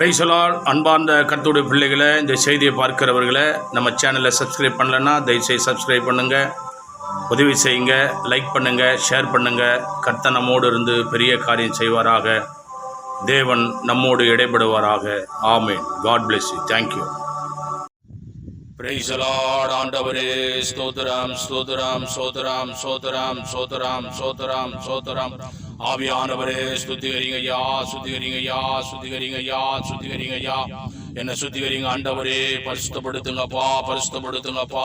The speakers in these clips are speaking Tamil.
பிரைசலால் அன்பார்ந்த கர்த்தருடைய பிள்ளைகளை இந்த செய்தியை பார்க்கிறவர்களை நம்ம சேனலை சப்ஸ்கிரைப் பண்ணலைன்னா தயவுசெய்து சப்ஸ்கிரைப் பண்ணுங்கள் உதவி செய்யுங்க லைக் பண்ணுங்கள் ஷேர் பண்ணுங்கள் கர்த்தனமோடு நம்மோடு இருந்து பெரிய காரியம் செய்வாராக. தேவன் நம்மோடு இடைபடுவாராக. Amen. God bless you thank you ஆண்டவரே ஸ்தோத்திரம் ஸ்தோத்திரம் ஸ்தோத்திரம் ஸ்தோத்திரம் ஸ்தோத்திரம் ஸ்தோத்திரம் ஸ்தோத்திரம். ஆவியானவரே சுத்திகரிங்க யா சுத்திகரிங்க யா சுத்திகரிங்க யா சுத்திகரிங்க யா என்ன சுத்திகரிங்க ஆண்டவரே பரிசுத்தப்படுத்துங்கப்பா பரிசுத்தப்படுத்துங்கப்பா.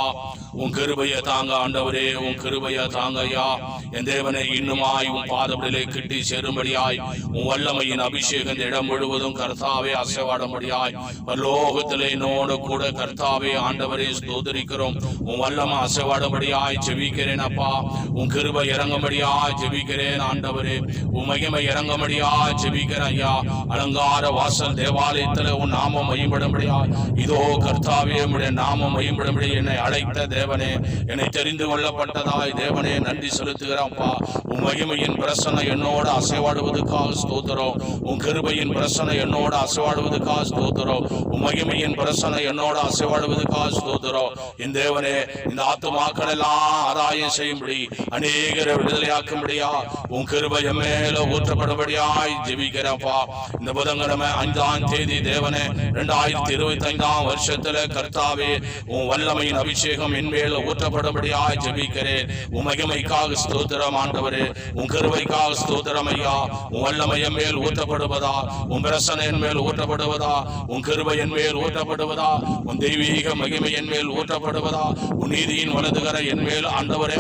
உன் கிருபைய தாங்க ஆண்டவரே உன் கிருபைய தாங்க ஐயா என் தேவனை இன்னுமாய் உன் பாதப்படிலே கிட்டி சேரும்படியாய் உன் வல்லமையின் அபிஷேகம் இந்த இடம் முழுவதும் கர்த்தாவே அசைவாடும்படியாய். பரலோகத்திலே என்னோடு கூட கர்த்தாவே ஆண்டவரே ஸ்தோதரிக்கிறோம் உன் வல்லம அசைவாடும்படியாய் ஜெபிக்கிறேன் அப்பா. உன் கிருபை இறங்கும்படியாய் ஜெபிக்கிறேன் ஆண்டவரே. உன் மகிமை இறங்கும்படியாய் ஜெபிக்கிறேன் ஐயா. அலங்கார வாசல் தேவாலயத்துல உன் நாமம் மையப்படும்படியா இதோ கர்த்தாவே உம்முடைய நாமம் மையப்படும்படி என்னை அழைத்த தேவனே என்னை தெரிந்து கொள்ளப்பட்டதாய் தேவனே நன்றி செலுத்துகிறான்ப்பா உன் மகிமையின் பிரசனை என்னோட அசைவாடுவதற்காக ஸ்தோத்திரம். உன் கிருபையின் பிரசனை என்னோட அசைவாடுவதற்காக ஸ்தோத்திரம். உன் மகிமையின் பிரசனை என்னோட அசைவாடுவதற்காக ஸ்தோத்திரம். இந்த தேவனே இந்த ஆத்துமாக்கள் எல்லாம் ஆதாயம் செய்யும்படி அநேகரை விடுதலையாக்கும்படியா உன் கிருபை மேல ஊற்றப்படும்படியாய் ஜெபிக்கிறப்பா இந்த புதன்கிழமை ஐந்தாம் தேதி தேவனே இரண்டாயிரத்தி இருபத்தி ஐந்தாம் வருஷத்துல கர்த்தாவே உன் வல்லமையின் அபிஷேகம் என் மேல ஊற்றப்படும்படியாய் ஜெபிக்கிறேன். உன் மகிமைக்காக ஸ்தோத்திரம் ஆண்டவரே உன் கருவைக்காக ஸ்தோத்திரம் ஐயா. உன் வல்லமை என் மேல் ஊற்றப்படுவதா? உன் பிரசனை என் மேல் ஊற்றப்படுவதா? உன் கருவை என் மேல் ஊற்றப்படுவதா? உன் தெய்வீக மகிமை என் மேல் ஊற்றப்படுவதா? உன் நீதியின் வலதுகர என் மேல் ஆண்டவரை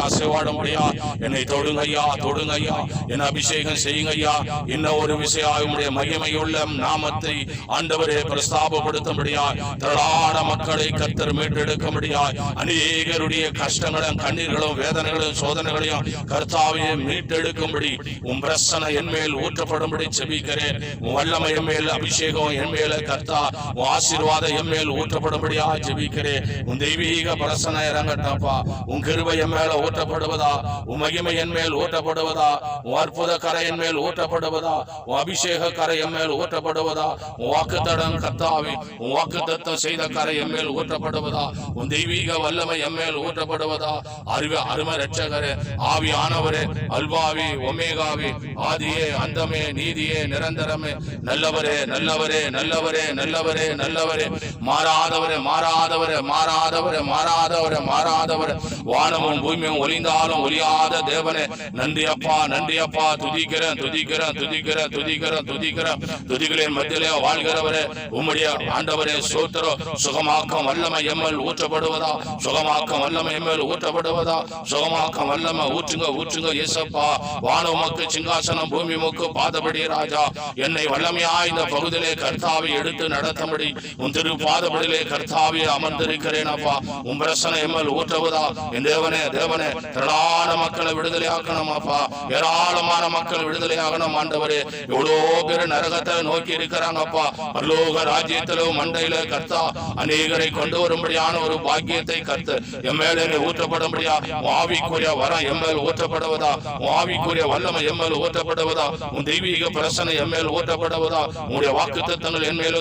முடியா என்னை தொடுங்க ஐயா தொடுங்க ஐயா. என் அபிஷேகம் செய்யுங்க ஐயா. இன்னும் ஒரு விஷயம் உம்முடைய மகிமையுள்ள நாமத்தை ஆண்டவரே பிரஸ்தாப பிரஸ்தாபப்படுத்தும்படியா திரளான மக்களை கத்தர் மீட்டெடுக்க முடியாய் அநேகருடைய கஷ்டங்களும் கண்ணீர்களும் வேதனைகளும் சோதனைகளையும் கர்த்தாவே மீட்டெடுக்கும்படி உன் பிரசனை என் மேல் ஊற்றப்படும்படி செபிக்கிறேன். உன் வல்லமை என் மேல் அபிஷேகம் என் மேல கர்த்தா உன் ஆசீர்வாதம் என் மேல் ஊற்றப்படும்படியா ஜெபிக்கிறேன். உன் தெய்வீக பிரசனை இறங்கட்டப்பா உன் கிருபை என் மேல ஊற்றப்படுவதா? உன் மகிமை என் மேல் ஊற்றப்படுவதா? உன் அற்புத கரை என் மேல் ஊற்றப்படுவதா? உன் அபிஷேக கரை என் மேல் ஊற்றப்படுவதா? உன் வாக்குத்தடம் கர்த்தாவே உன் வாக்குத்தத்தம் செய்த கரை எம்மேல் ஊற்றப்படுவதா? உன் தெய்வீக வல்லமை எம்மேல் ஊற்றப்படுவதா? அறிவு அரும ரட்சகரே ஆவியானவரே அல்வாவி ஒமேகாவி ஆதியே அந்தமே நீதியே நிரந்தரமே. நல்லவரே நல்லவரே நல்லவரே நல்லவரே நல்லவரே. மாறாதவரே மாறாதவரே மாறாதவரே மாறாதவரே மாறாதவரே. வானமும் பூமியும் ஒளிந்தாலும் ஒளியாத தேவனே. நன்றி அப்பா நன்றி அப்பா. துதிக்கிறேன் துதிக்கிறேன் துதிக்கிறேன் துதிக்கிறேன் துதிக்கிறேன். துதிகளின் மத்தியிலே வாழ்கிறவரே. உம்முடைய ஆண்டவரே சோத்திரம் சுகமாக்கம் வல்லமை எம்எல் ஊற்றப்படுவதா? சுகமாக்கம் வல்லமை எம்எல் ஊற்றப்படுவதா? சுகமாக்கம் வல்லமை ஊற்றுங்க ஊற்றுங்க இயேசப்பா. வானவ வானமுக்கு சிங்காசனம் பூமி முக்கு பாதபடி ராஜா. என்னை வல்லமையா இந்த பகுதியிலே கர்த்தாவை எடுத்து நடத்தபடி உன் திரு பாதபடியிலே கர்த்தாவை அமர்ந்திருக்கிறேன் அப்பா. உன் பிரசனை எம்எல் ஊற்றுவதா? என் தேவனே தேவனே திரளான மக்களை விடுதலை ஆக்கணும் அப்பா. ஏராளமான மக்கள் விடுதலை ஆகணும் ஆண்டவரே. எவ்வளோ பேர் நரகத்தை நோக்கி இருக்கிறாங்கப்பா பல்லோக ராஜ்ய ராஜ்யத்திலும் மண்டையில கர்த்தா அநேகரை கொண்டு வரும்படியான ஒரு பாக்கியத்தை கர்த்த. என் ஊற்றப்படும்படியா? உன் ஆவிக்குரிய வரம் என் ஊற்றப்படுவதா? உன் ஆவிக்குரிய வல்லமை எம்எல் ஊற்றப்படுவதா? உன் தெய்வீக பிரசனை எம்எல் ஊற்றப்படுவதா? உன்னுடைய வாக்கு தத்தங்கள் என் மேல்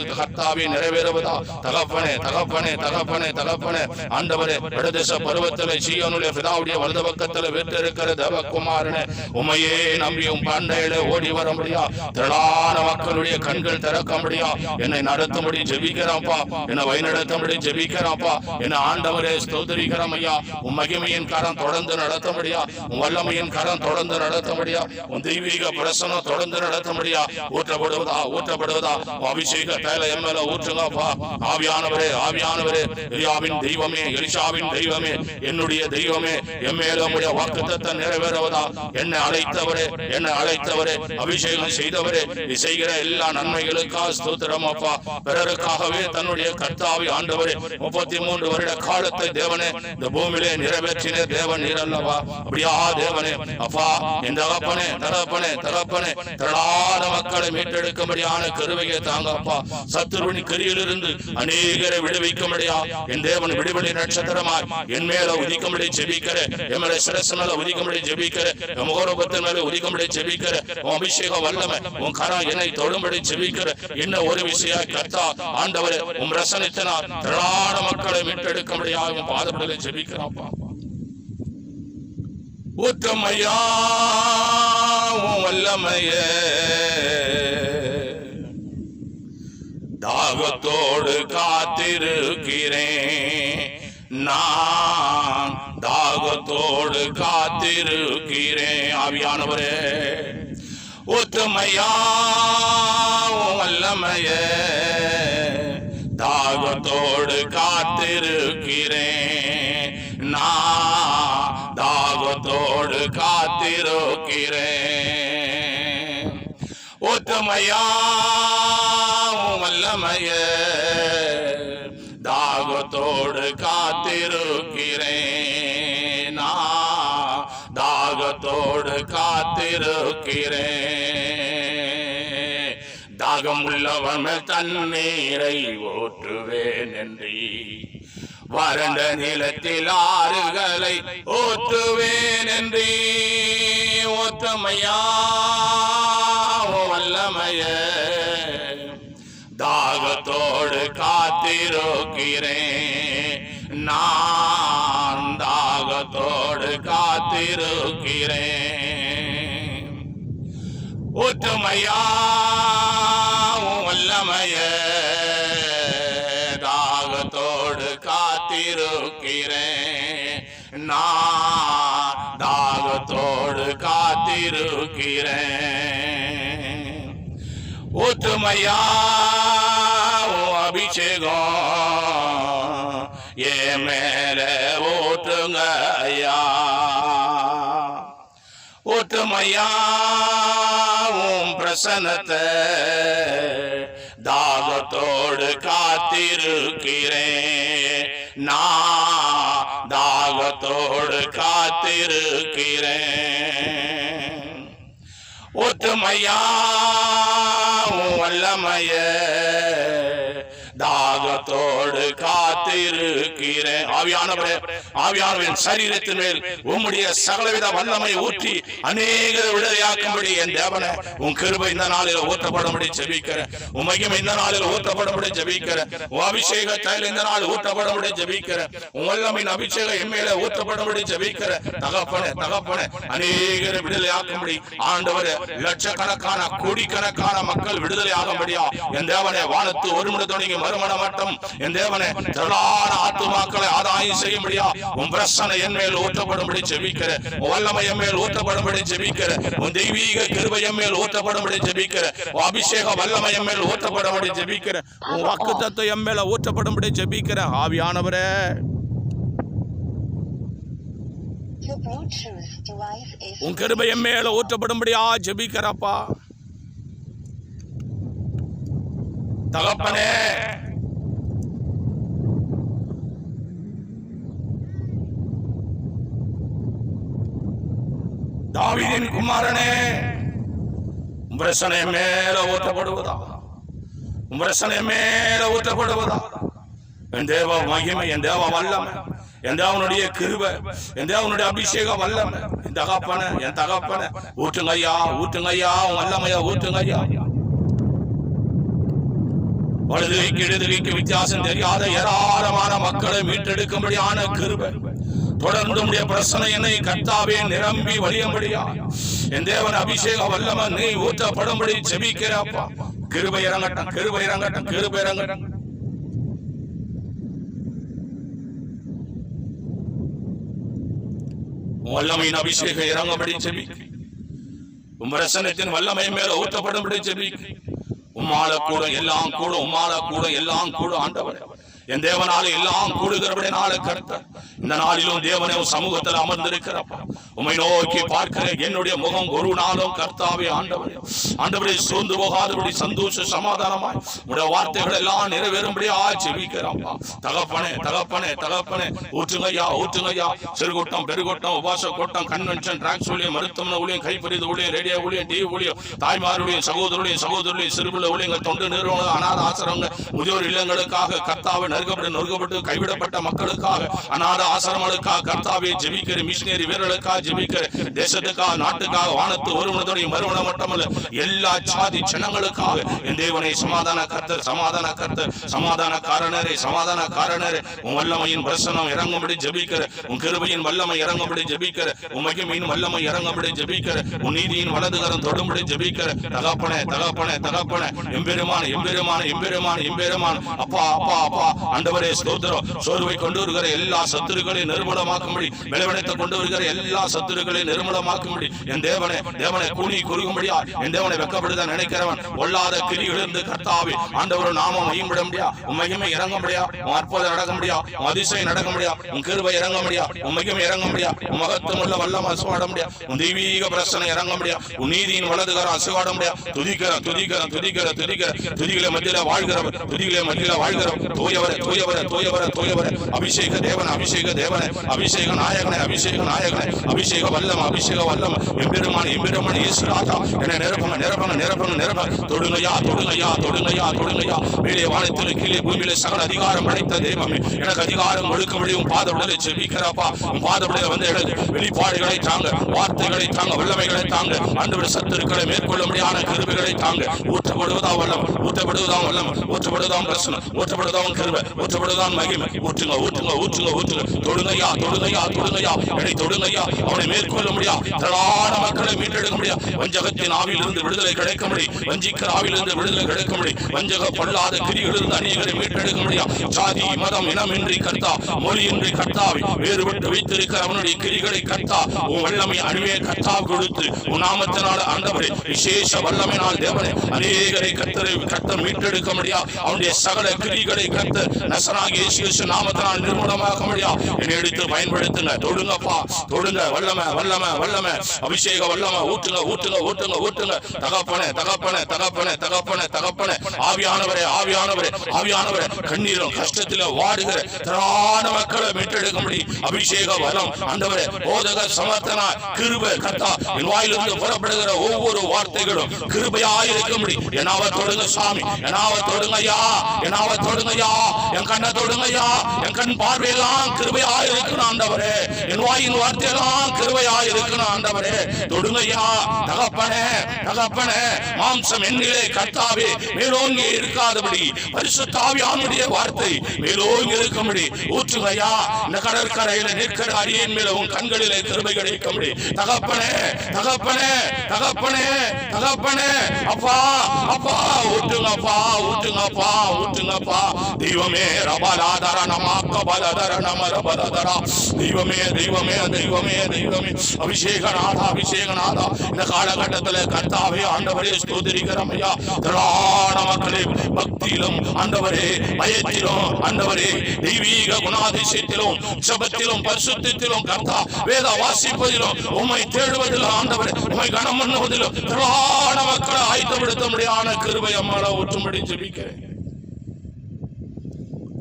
நிறைவேறுவதா? தகப்பனே தகப்பனே தகப்பனே தகப்பனே. ஆண்டவரே வடதேச பருவத்தில் சீயோனுடைய பிதாவுடைய வலது பக்கத்தில் வீட்டிருக்கிற தேவகுமாரனே உமையே நம்பி உன் பண்டையில ஓடி வர முடியா திரளான மக்களுடைய கண்கள் திறக்க முடியா என்னை நடத்த நடத்தும்படி ஜெபிக்கிறாப்பா. என்ன வழிநடத்தபடி ஜெபிக்கிறாப்பா. என்ன ஆண்டவரே ஸ்தோதரிக்கிறோம் ஐயா. உன் மகிமையின் கரம் தொடர்ந்து நடத்த முடியா உன் வல்லமையின் கரம் தொடர்ந்து நடத்த முடியா உன் தெய்வீக பிரசனம் தொடர்ந்து நடத்த முடியா ஊற்றப்படுவதா. ஊற்றப்படுவதா அபிஷேக தேலை என் மேல ஊற்றுங்கப்பா. ஆவியானவரே ஆவியானவரே. எலியாவின் தெய்வமே எலிஷாவின் தெய்வமே. என்னுடைய தெய்வமே என் மேல உம்முடைய வாக்குத்தத்தை நிறைவேறுவதா. என்னை அழைத்தவரே என்னை அழைத்தவரே. அபிஷேகம் செய்தவரே. நீ செய்கிற எல்லா நன்மைகளுக்காக ஸ்தோத்திரம் அப்பா பிறருக்காகவே தன்னுடைய கர்த்தாவை ஆண்டவரே முப்பத்தி மூன்று வருட காலத்தை தேவனே இந்த பூமியிலே நிறைவேற்றினே தேவன் நீர் அல்லவா அப்படியா தேவனே? அப்பா இந்த தகப்பனே தகப்பனே தகப்பனே திரளான மக்களை மீட்டெடுக்கும்படியான கருவையை தாங்க அப்பா. சத்துருவின் கரியிலிருந்து அநேகரை விடுவிக்கும்படியா? என் தேவன் விடுபடி நட்சத்திரமாய் என் மேல உதிக்கும்படி ஜெபிக்கிற என் மேல சிரசு மேல உதிக்கும்படி ஜெபிக்கிற என் முகரூபத்தின் மேல உதிக்கும்படி ஜெபிக்கிற உன் அபிஷேக வல்லமை உன் கரம் என்னை தொழும்படி ஜெபிக்கிற. என்ன ஒரு விஷயம் கர்த்தா ஆண்டவரே உம் ரசனத்தினால் திரளான மக்களை மீட்டெடுக்கும்படியா உன் பாதப்படலை ஜெபிக்கிறாப்பா உத்தமையா வல்லமையே. தாகத்தோடு காத்திருக்கிறேன். நான் தாகத்தோடு காத்திருக்கிறேன். ஆவியானவரே ஒத்துமையா வல்லமையே. தாகத்தோடு காத்திருக்கிறேன். நான் தாகத்தோடு காத்திருக்கிறேன். ஒத்துமையா வல்லமைய தாகத்தோடு காத்திருக்கிறேன். நான் தாகத்தோடு காத்திருக்கிறேன். தாகம் உள்ளவன் தண்ணீரை ஓற்றுவேன் என்று. வறண்ட நிலத்தில் ஆறுகளை ஓற்றுவேன் என்று. ஒத்தமையா வல்லமைய தாகத்தோடு காத்திருக்கிறேன். நான் தாகத்தோடு காத்திருக்கிறேன். ஒற்றுமையா காத்திருக்கிறேன் ஒற்றுமையா அபிஷேகம் ஏ மேல ஓட்டுங்க ஐயா ஒற்றுமையா உன் பிரசனத்தை தாகத்தோடு காத்திருக்கிறேன். நான் தாகத்தோடு காத்திருக்கிறேன். ஒற்றுமையா உன் தாகத்தோடு தாகத்தோடு இருக்கிறேன் ஆவியானவரே ஆவியானவரின் சரீரத்தின் மேல் உம்முடைய சகலவித வல்லமை ஊற்றி அநேக விடுதலையாக்கும்படி என் தேவனை உன் கிருபை இந்த நாளில் ஊற்றப்படும்படி ஜபிக்கிறேன் உன் மகிமை இந்த நாளில் ஊற்றப்படும்படி ஜபிக்கிறேன் உன் அபிஷேக தைல இந்த நாள் ஊற்றப்படும்படி ஜபிக்கிறேன் உன் வல்லமையின் அபிஷேகம் என் ஊற்றப்படும்படி ஜபிக்கிறேன் தகப்பன தகப்பன அநேக விடுதலையாக்கும்படி ஆண்டவர் லட்சக்கணக்கான கோடிக்கணக்கான மக்கள் விடுதலை ஆகும்படியா என் தேவனே வானத்து ஒரு மணி தொடங்கி மறுமண மட்டம் என் தேவனே திரளான ஆத்துமாக்களை ஆதாயம் செய்யும்படியா உன் பிரசனை என் மேல் ஊற்றப்படும்படி ஜெபிக்கிற. வல்லமை என் மேல் ஊற்றப்படும்படி ஜெபிக்கிற. உன் தெய்வீக கிருபை என் மேல் ஊற்றப்படும்படி ஜெபிக்கிற. உன் அபிஷேக வல்லமை என் மேல் ஊற்றப்படும்படி ஜெபிக்கிற. உன் வாக்கு தத்துவம் என் மேல ஊற்றப்படும்படி ஜெபிக்கிற. ஆவியானவரே. உன் கிருபை என் மேல ஊற்றப்படும்படியா ஜெபிக்கிறப்பா? தகப்பனே தாவிதின் குமாரனே பிரசனை மேல ஊற்றப்படுவதா? பிரசனை மேல ஊற்றப்படுவதா? என் தேவ மகிமை என் தேவ வல்லமை என் தேவனுடைய கிருப என் தேவனுடைய அபிஷேகம் வல்லமை என் தகப்பன என் தகப்பன ஊற்றுங்க ஐயா ஊற்றுங்க ஐயா வல்லமையா ஊற்றுங்க ஐயா வலதுகைக்கு இடதுகைக்கு வித்தியாசம் தெரியாத ஏராளமான மக்களை மீட்டெடுக்கும்படியான கிருபை. தொடர்ந்து உடைய பிரச்சனை என்னை கர்த்தாவே நிரம்பி வழியும்படியா. என் தேவன் அபிஷேக வல்லம நீ ஊற்றப்படும்படி செபிக்கிறப்பா கிருபை இறங்கட்டும் கிருபை இறங்கட்டும் கிருபை இறங்கட்டும். வல்லமையின் அபிஷேகம் இறங்கபடி செபி உம் ரசனத்தின் வல்லமை மேல ஊற்றப்படும்படி செபி உம்மால கூட எல்லாம் கூட உம்மால கூட எல்லாம் கூட ஆண்டவர். என் தேவனால எல்லாம் கூடுகிறபடினால கர்த்தர் இந்த நாளிலும் தேவனே சமூகத்தில் அமர்ந்திருக்கிறப்பா. உமை நோக்கி பார்க்கிற என்னுடைய முகம் ஒரு நாளும் கர்த்தாவே ஆண்டவரே. ஆண்டவரை சோர்ந்து போகாதபடி சந்தோஷ சமாதானமாய். உடைய வார்த்தைகள் எல்லாம் நிறைவேறும்படியா ஜெபிக்கிறோம்ப்பா தகப்பனே தகப்பனே தகப்பனே ஊற்றுங்கய்யா ஊற்றுங்கய்யா. சிறுகூட்டம் பெருகூட்டம் உபாச கூட்டம் கன்வென்ஷன் டிராக்ஸ் ஊழியம் மருத்துவமனை ஊழியம் கைப்பறிது ஊழியம் ரேடியோ ஊழியம் டிவி ஊழியம் தாய்மாருடைய சகோதரருடைய சகோதரருடைய சிறுபிள்ளை ஊழியங்கள் தொண்டு நிறுவனம் அநாத ஆசிரமங்கள் முதியோர் இல்லங்களுக்காக கர்த்தாவை நெருக்கப்பட்டு நொறுக்கப்பட்டு கைவிடப்பட்ட மக்களுக்காக அநாத ஆசிரமங்களுக்காக கர்த்தாவே ஜெபிக்கிற மிஷினரி வீரர்களுக்காக ஜெபிக்கிற தேசத்துக்காக நாட்டுக்காக வானத்து ஒருவனுடைய மறுவனம் மட்டுமல்ல எல்லா சாதி ஜனங்களுக்காக. என் தேவனை சமாதான கர்த்தர் சமாதான கர்த்தர் சமாதான காரணரே சமாதான காரணரே. உன் வல்லமையின் பிரசனம் இறங்கும்படி ஜெபிக்கிற உன் கிருபையின் வல்லமை இறங்கும்படி ஜெபிக்கிற உன் மகிமையின் வல்லமை இறங்கும்படி ஜெபிக்கிற உன் நீதியின் வலதுகரம் தொடும்படி ஜெபிக்கிற. தகப்பனே தகப்பனே தகப்பனே எம்பெருமான எம்பெருமான எம்பெருமான எம்பெருமான. அப்பா அப்பா அப்பா அண்டவரே ஸ்தோத்திரம். சோர்வை கொண்டு வருகிற எல்லா சத்துரு நிர்மூலமாக்கும்படி விளைவனத்தை கொண்டு வருகிற எல்லா சத்துருக்களையும் நிர்மூலமாக்கும்படி. என் தேவனை தேவனை கூனி குறுகும்படியா என் தேவனை வெக்கப்படுத நினைக்கிறவன் பொல்லாத கிரியிலிருந்து கர்த்தாவி ஆண்டவர் நாமம் மையம்பட முடியா உன் மகிமை இறங்க முடியா உன் அற்புதம் நடக்க முடியா உன் அதிசயம் நடக்க முடியா உன் கிருபை இறங்க முடியா உன் மகிமை இறங்க முடியா உன் மகத்துவம் உள்ள வல்லம் அசுவாட முடியா உன் தெய்வீக பிரசனை இறங்க முடியா உன் நீதியின் வலதுகாரம் அசுவாட முடியா துதிக்கிற துதிக்கிற துதிக்கிற துதிக்கிற துதிகளை மத்தியில வாழ்கிறவர் துதிகளை மத்தியில வாழ்கிறவர் தூயவர தூயவர தூயவர தூயவர அபிஷேக தேவன் அபிஷேக தேவனே அபிஷேக நாயகனே அபிஷேக நாயகனே அபிஷேக வல்லம் அபிஷேக வல்லம். எம்பெருமான் எம்பெருமான் இயேசு ராஜா. என்னை நிரப்புங்க நிரப்புங்க நிரப்புங்க நிரப்புங்க. தொடுங்கையா தொடுங்கையா தொடுங்கய்யா தொடுங்கய்யா. மேலே வானத்தில் கீழே பூமியில சகல அதிகாரம் அடைத்த தெய்வமே. எனக்கு அதிகாரம் கொடுக்க முடியும் பாத உடலை செபிக்கிறப்பா. உன் பாத உடலை வந்து எனக்கு வெளிப்பாடுகளை தாங்க வார்த்தைகளை தாங்க வல்லமைகளை தாங்க. ஆண்டவர் சத்துருக்களை மேற்கொள்ள முடியாத கருவிகளை தாங்க. ஊற்றப்படுவதா வல்லம் ஊற்றப்படுவதாம் வல்லம் ஊற்றப்படுவதாம் பிரசனம் ஊற்றப்படுவதாம் கருவை ஊற்றப்படுவதாம் மகிமை. ஊற்றுங்க ஊற்றுங்க ஊற்றுங்க ஊற்றுங்க. தொடுங்கய்யா தொடுங்கய்யா தொடுங்கய்யா என்னை தொடுங்கய்யா அவனை மேற்கொள்ள முடியா. திரளான மக்களை மீட்டெடுக்க முடியா. வஞ்சகத்தின் ஆவியிலிருந்து விடுதலை கிடைக்க முடியும். வஞ்சிக்கிற ஆவியிலிருந்து விடுதலை கிடைக்க முடியும். வஞ்சக பல்லாத கிரிகளிலிருந்து அநேகரை மீட்டெடுக்க முடியா. ஜாதி மதம் இனமின்றி கர்த்தா. மொழியின்றி கர்த்தாவை. வேறுபட்டு வைத்திருக்கிற அவனுடைய கிரிகளை கர்த்தா. உன் வல்லமை அணுவே கர்த்தா கொடுத்து உன் நாமத்தினால் ஆண்டவரே விசேஷ வல்லமையினால் தேவனே அநேகரை கர்த்தரை கர்த்தர் மீட்டெடுக்க முடியா. அவனுடைய சகல கிரிகளை கர்த்தர் நசனாகி இயேசு நாமத்தினால் நிர்மூலமாக்க முடியா. என்னை எடுத்து பயன்படுத்துங்க. தொடுங்கப்பா. தொடுங்க. வல்லமை வல்லமை வல்லமை. அபிஷேக வல்லமை. ஊட்டுங்க ஊட்டுங்க ஊட்டுங்க ஊட்டுங்க. தகப்பனே தகப்பனே தகப்பனே தகப்பனே தகப்பனே. ஆவியானவரே ஆவியானவரே ஆவியானவரே. கண்ணீரும் கஷ்டத்தில வாடுகிற திராண மக்களை மீட்டெடுக்க முடியும். அபிஷேக வரம். ஆண்டவரே போதக சமர்த்தனா கிருபை கத்தா. என் வாயிலிருந்து புறப்படுகிற ஒவ்வொரு வார்த்தைகளும் கிருபையாய் இருக்க முடியும். என்னாவ தொடுங்க சாமி. என்னாவ தொடுங்க ஐயா. என்னாவ தொடுங்க ஐயா. என் கண்ணை தொடுங்க ஐயா. என் கண் பார்வையெல்லாம் கிருபையா இருக்கணும் ஆண்டவரே. என் வாயின் வார்த்தையெல்லாம் கிருபையா இருக்கணும் ஆண்டவரே. தொடுங்கையா தகப்பனே தகப்பனே. மாம்சம் என்னிலே கர்த்தாவே மேலோங்கி இருக்காதபடி பரிசுத்தாவியானுடைய வார்த்தை மேலோங்கி இருக்கும்படி ஊற்றுகையா இந்த கடற்கரையில நிற்கிற அரியன் மேல உன் கண்களிலே கிருபை கிடைக்கும்படி. தகப்பனே தகப்பனே தகப்பனே தகப்பனே. அப்பா அப்பா ஊற்றுங்கப்பா ஊற்றுங்கப்பா ஊற்றுங்கப்பா. தெய்வமே ரபலாதர நமாக்க பலதர நம ரபலதரா தெய்வமே தெய்வமே தெய்வமே தெய்வமே. அபிஷேகநாதா அபிஷேகநாதா. இந்த காலகட்டத்தில் கர்த்தாவே ஆண்டவரே ஸ்தோதிரிக்கிறோம் ஐயா. திரளான மக்களே பக்தியிலும் ஆண்டவரே பயத்திலும் ஆண்டவரே தெய்வீக குணாதிசயத்திலும் ஜபத்திலும் பரிசுத்திலும் கர்த்தா வேத வாசிப்பதிலும் உம்மை தேடுவதிலும் ஆண்டவரே உம்மை கனம் பண்ணுவதிலும் திரளான மக்களை ஆயத்தப்படுத்த முடியான கிருபை அம்மாவை ஊற்றும்படி ஜெபிக்கிறேன்.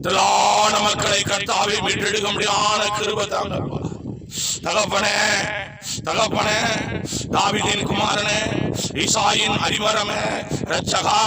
திரளான மக்களை கர்த்தாவை மீட்டெடுக்க முடியாத கிருப தாங்கப்பா. தகப்பனே தகப்பனே தாவிதின் குமாரனே ஈசாயின் அறிவரமே ரட்சகா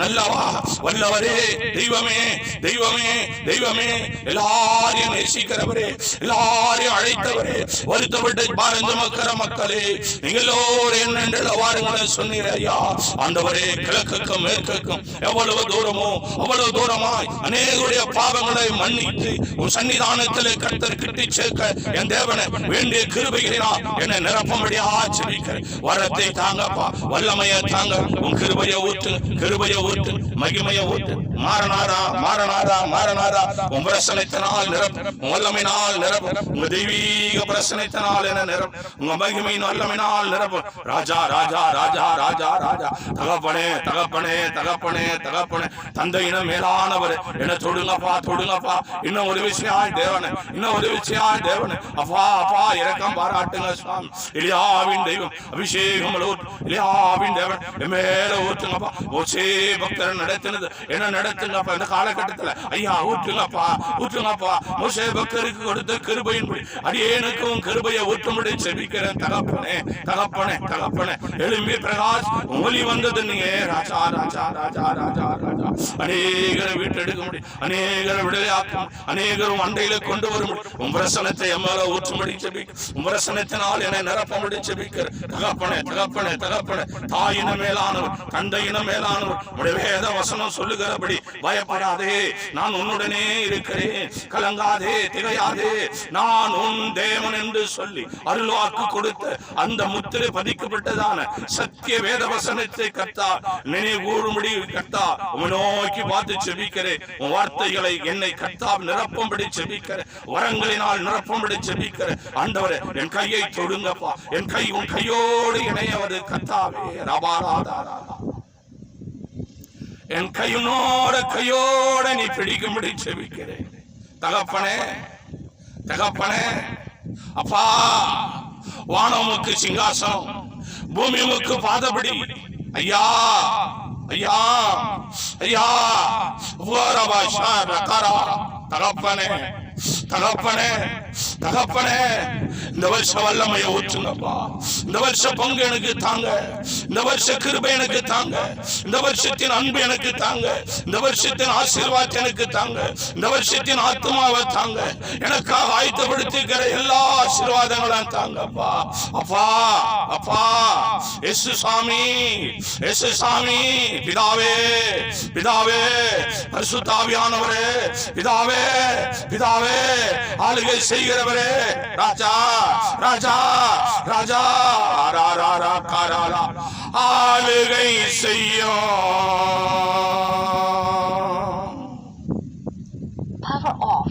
நல்லவா வல்லவரே தெய்வமே தெய்வமே தெய்வமே எல்லாரையும் நேசிக்கிறவரே எல்லாரையும் அழைத்தவரே வருத்தப்பட்டு பாரஞ்ச மக்கற மக்களே நீங்கள் எல்லோரும் வாருங்கள் சொன்னீர் ஐயா. ஆண்டவரே கிழக்குக்கும் மேற்குக்கும் எவ்வளவு தூரமோ அவ்வளவு தூரமாய் அநேகருடைய பாவங்களை மன்னித்து உன் சன்னிதானத்திலே கர்த்தர் கிட்டி சேர்க்க என் தேவனை வேண்டிய கிருபைகளினால் என்னை நிரப்பும்படியா ஜெபிக்கிறேன் வரத்தை தாங்கப்பா வல்லமைய தாங்க. உன் கிருபைய ஊற்று கிருபைய ஊற்று மகிமைய ஊற்று. மாறனாரா மாறனாரா மாறனாரா. உன் பிரசனத்தினால் நிரப்பு உன் வல்லமையினால் நிரப்பு உங்க தெய்வீக பிரசனத்தினால் என்ன நிரப்பு உங்க மகிமையின் வல்லமையினால் நிரப்பு ராஜா ராஜா ராஜா ராஜா ராஜா. தகப்பனே தகப்பனே தகப்பனே தகப்பனே. தந்தையின மேலானவர். என்ன தொடுங்கப்பா தொடுங்கப்பா. இன்னும் ஒரு விஷயம் தேவனே இன்னும் ஒரு விஷயம் தேவனே. அப்பா அப்பா இறக்கம் பாராட்டுங்க சுவாமி. இலியாவின் தெய்வம் அபிஷேகம் இலியாவின் தேவன் மேல ஊற்றுங்கப்பா. ஓசே பக்தர் நடத்தினது. என்ன நடத்துங்கப்பா? இந்த காலகட்டத்துல. ஐயா ஊற்றுங்கப்பா ஊற்றுங்கப்பா. மோசே பக்தருக்கு கொடுத்த கிருபையின்படி. அடியேனுக்கும் கிருபையை ஊற்றும்படி செபிக்கிறேன். தகப்பனே தகப்பனே தகப்பனே. எழும்பி பிரகாஷ் ஒலி வந்தது நீங்க ராஜா ராஜா ராஜா ராஜா ராஜா. அநேகரை வீட்டெடுக்க முடியும். அநேகரை விடுதலையாக்கும். அநேகரும் அண்டையில கொண்டு வரும் உன் பிரசனத்தை எம்மால ஊற்றும் செபிக்க உன் பிரசனத்தினால் என்னை நிரப்பும்படி செபிக்கிற தகப்பனே தகப்பனே தகப்பனே. தாயின மேலானவர் தந்தையின மேலானவர் உடைய வேத வசனம் சொல்லுகிறபடி பயப்படாதே. நான் உன்னுடனே இருக்கிறேன். கலங்காதே திகையாதே. நான் உன் தேவன் என்று சொல்லி அருள்வாக்கு கொடுத்த அந்த முத்திரை பதிக்கப்பட்டதான சத்திய வேத வசனத்தை கத்தா நினைவூறும்படி கத்தா உன் நோக்கி பார்த்து செபிக்கிறேன் உன் வார்த்தைகளை என்னை கத்தா நிரப்பும்படி செபிக்கிறேன் வரங்களினால் நிரப்பும்படி செபிக்கிறேன் ஆண்டவரே என் கையை தொடுங்கப்பா. என் கை உன் கையோடு இணையவது கத்தாவே ரபாராதா என் கையினோட கையோட நீ பிடிக்கும்படி செவிக்கிறேன் தகப்பனே தகப்பனே அப்பா வானமுக்கு சிங்காசனம் பூமிமுக்கு பாதபடி. ஐயா ஐயா ஐயா. தகப்பனே தகப்பனே தகப்பனே இந்த வருஷ வல்லமைய ஊற்றுங்கப்பா. இந்த வருஷ பங்கு எனக்கு தாங்க. இந்த வருஷ கிருபை எனக்கு தாங்க. இந்த வருஷத்தின் அன்பு எனக்கு தாங்க. இந்த வருஷத்தின் ஆசீர்வாத் எனக்கு தாங்க. இந்த வருஷத்தின் ஆத்மாவை தாங்க. எனக்காக ஆயத்தப்படுத்திக்கிற எல்லா ஆசீர்வாதங்களும் தாங்கப்பா. அப்பா அப்பா. எசு சாமி எசு சாமி. பிதாவே பிதாவே. பரிசுத்தாவியானவரே பிதாவே பிதாவே. ஆளுகை செய்கிறவரே ராஜா. ராஜா ராஜா ரா ரா ரா கா ரா ரா. ஆளுகை செய்யும் Power off.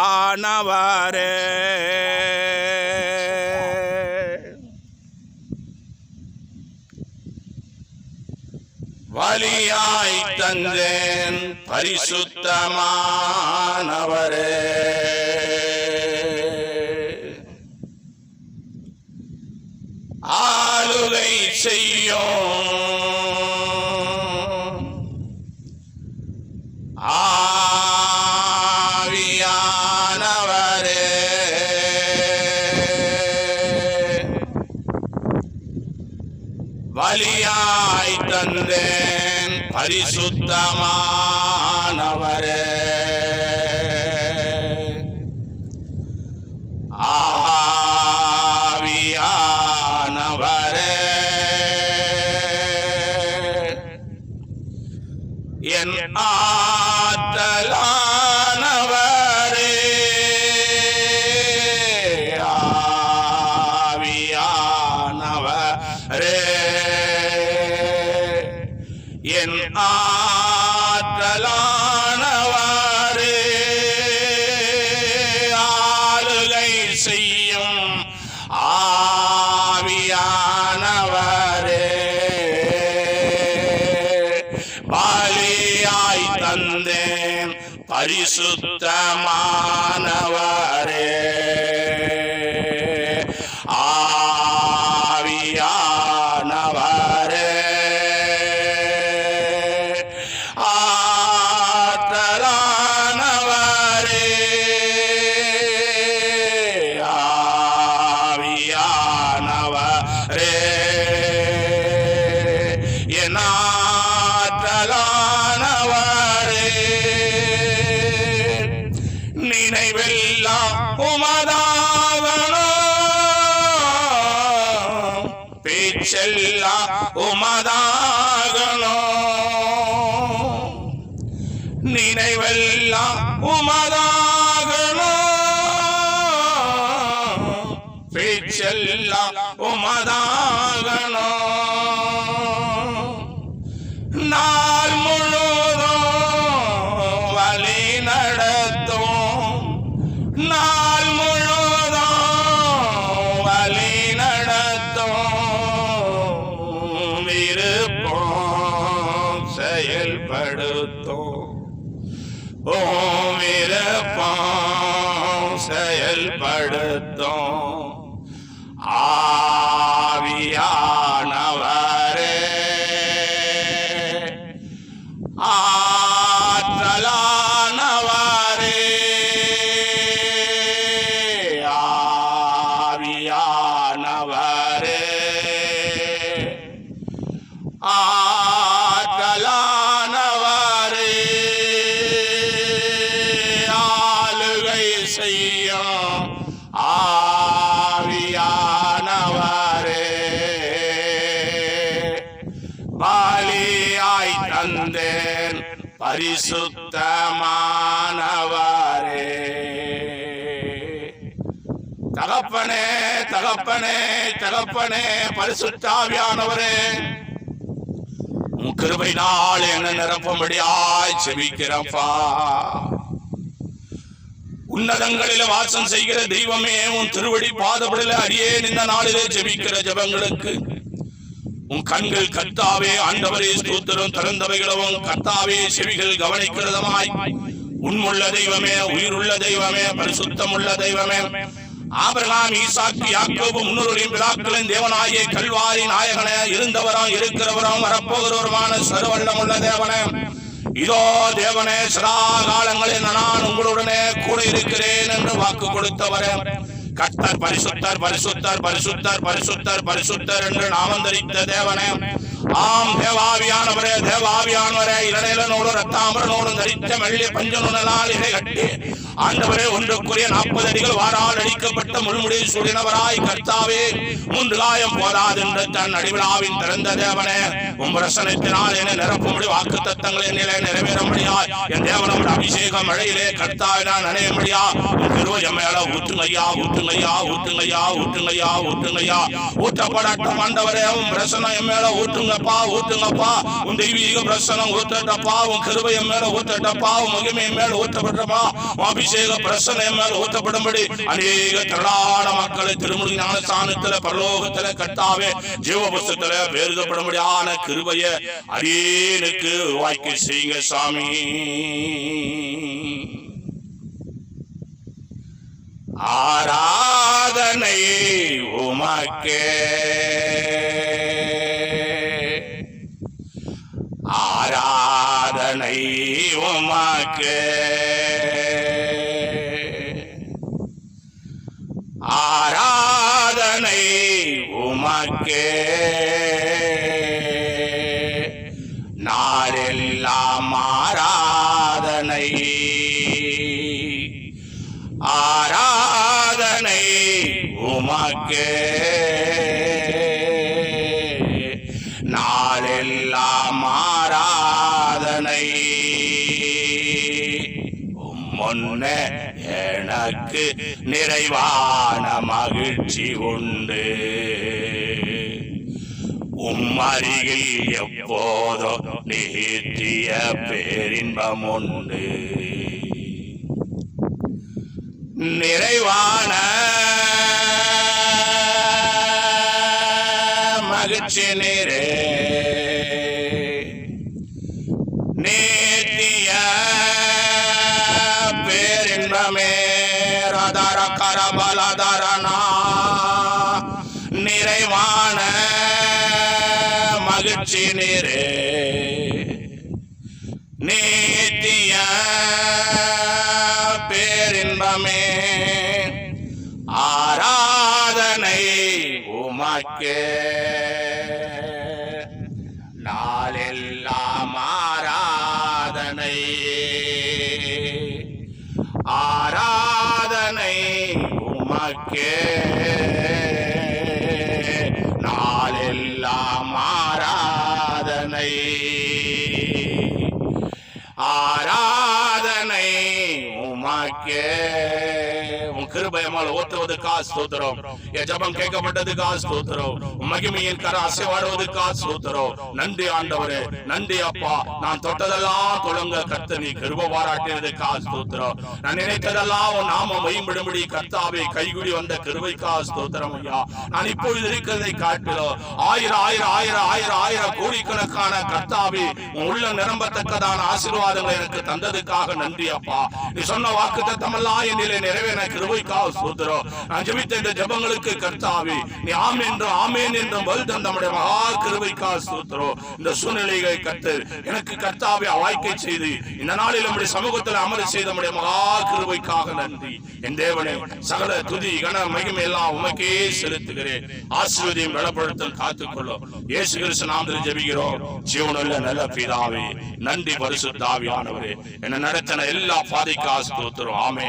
ஆவியானவரே வலியாய் தந்தேன் பரிசுத்தமானவரே. ஆளுகை செய்யும். ஆவியானவரே. வலியாய் தந்தேன். பரிசுத்தமா செய்யும் ஆவியானவரே. பாலியாய் தந்தேன் பரிசுத்தமா செல்லா உமதாகணும் நினைவெல்லாம் உமதா தகப்பனே தகப்பனே பரிசுத்தாவியானவரே. உன் கிருபை நாள் என்ன நிரப்பும்படியாய் செபிக்கிறப்பா உன்னதங்களில வாசம் செய்கிற தெய்வமே உன் திருவடி பாதப்படல அடியேன் இந்த நாளிலே ஜெபிக்கிற ஜெபங்களுக்கு. உன் கண்கள் கத்தாவே ஆண்டவரே ஸ்தூத்திரம் திறந்தவைகளவும் கர்த்தாவே செவிகள் கவனிக்கிறதமாய். உண்முள்ள தெய்வமே உயிருள்ள தெய்வமே பரிசுத்தமுள்ள தெய்வமே. ஆபிரகாம் ஈசாக்கு யாக்கோபு முன்னோரின் பிதாக்களின் தேவனாகிய கல்வாரி நாயகனே இருந்தவரும் இருக்கிறவரும் வரப்போகிறவருமான சர்வல்லமுள்ள தேவனே. இதோ தேவனே சதா காலங்களில் நான் உங்களுடனே கூட இருக்கிறேன் என்று வாக்கு கொடுத்தவரே. கர்த்தர் பரிசுத்தர் பரிசுத்தர் பரிசுத்தர் பரிசுத்தர் பரிசுத்தர் என்று நாமந்தரித்த தேவனே. ஆம் தேவாவியானவரே தேவாவியானவரே இளநிலனோடு ரத்தாமரனோடு தரித்த மெல்லிய பஞ்சனுடனால் இதை கட்டி ஆண்டவரே ஒன்றுக்குரிய நாற்பது அடிகள் வாரால் அடிக்கப்பட்ட முழுமுடி சூடினவராய் கர்த்தாவே மூன்று காயம் போதாதென்று தன் அடிவிழாவின் திறந்த தேவனே உம் பிரசனத்தினால் என நிரப்பும்படி வாக்கு தத்தங்களை நிலை நிறைவேறும்படியாய் என் தேவனோட அபிஷேகம் மழையிலே கர்த்தாவை நனையும்படியா உன் திருவஜ மேல ஊற்றுங்கய்யா ஊற்றுங்கய்யா ஊற்றுங்கய்யா ஊற்றுங்கய்யா ஊற்றுங்கய்யா ஊற்றப்படட்டும் ஆண்டவரே உன் பிரசனம் மேல மேல ஊற்றுங்கப்பா ஊத்துங்கப்பா. உன் தெய்வீக பிரசனம் ஊத்தட்டப்பா. உன் கிருபை மேல ஊத்தட்டப்பா. உன் மகிமை மேல ஊற்றப்பட்டப்பா உன் அபிஷேக பிரசனம் மேல ஊத்தப்படும்படி அநேக திரளான மக்களை திருமுடி ஞானஸ்தானத்துல பரலோகத்துல கட்டாவே ஜீவ புஸ்தத்துல பேருதப்படும்படியான கிருபைய அரியனுக்கு வாய்க்கு செய்யுங்க சாமி. ஆராதனை உமக்கே. ஆராதனை உமாக்கு ஆராதனை உமக்கே நாரெல்லாம் ஆராதனை. ஆராதனை உமக்கே நிறைவான மகிழ்ச்சி உண்டு. உம்மருகில் எப்போதோ நித்திய பேரின்பம் உண்டு நிறைவான உமக்கே நாளெல்லாம் ஆராதனை. ஆ கிருபயமால் ஓத்துவதுக்கா ஸ்தோத்திரம். என் ஜபம் கேட்கப்பட்டதுக்கா ஸ்தோத்திரம். மகிமையின் கர அசைவாடுவதுக்கா ஸ்தோத்திரம். நன்றி ஆண்டவரே நன்றி அப்பா. நான் தொட்டதெல்லாம் தொடங்க கத்த நீ கிருப பாராட்டினதுக்கா ஸ்தோத்திரம். நான் நினைத்ததெல்லாம் உன் நாம மையம்படும்படி கர்த்தாவை கைகுடி வந்த கிருபைக்கா ஸ்தோத்திரம் ஐயா. நான் இப்பொழுது இருக்கிறதை காட்டிலும் ஆயிரம் ஆயிரம் ஆயிரம் ஆயிரம் ஆயிரம் கோடிக்கணக்கான கர்த்தாவே உள்ள நிரம்பத்தக்கதான ஆசீர்வாதங்களை எனக்கு தந்ததுக்காக நன்றி அப்பா. நீ சொன்ன வாக்கு தத்தமெல்லாம் என்னிலே நிறைவேற கிருபைக்காக சூத்திரம் நான் இந்த ஜெபங்களுக்கு கர்த்தாவே. நீ ஆம் என்றும் ஆமேன் என்றும் பதில் தந்த நம்முடைய மகா கிருபைக்காக சூத்திரம் இந்த சூழ்நிலைகளை கத்து எனக்கு கர்த்தாவே வாழ்க்கை செய்து இந்த நாளில் நம்முடைய சமூகத்தில் அமர செய்த நம்முடைய மகா கிருபைக்காக நன்றி. என் தேவனே சகல துதி கன மகிமை எல்லாம் உமக்கே செலுத்துகிறேன். ஆசீர்வதியும் பலப்படுத்தும் காத்துக்கொள்ளும். இயேசு கிறிஸ்து நாமத்தில் ஜெபிக்கிறோம். ஜீவனுள்ள நல்ல பிதாவே நன்றி பரிசுத்தாவியானவரே என்ன நடத்தின எல்லா பாதைக்கு ஆஸ்தோத்திரம் ஆமே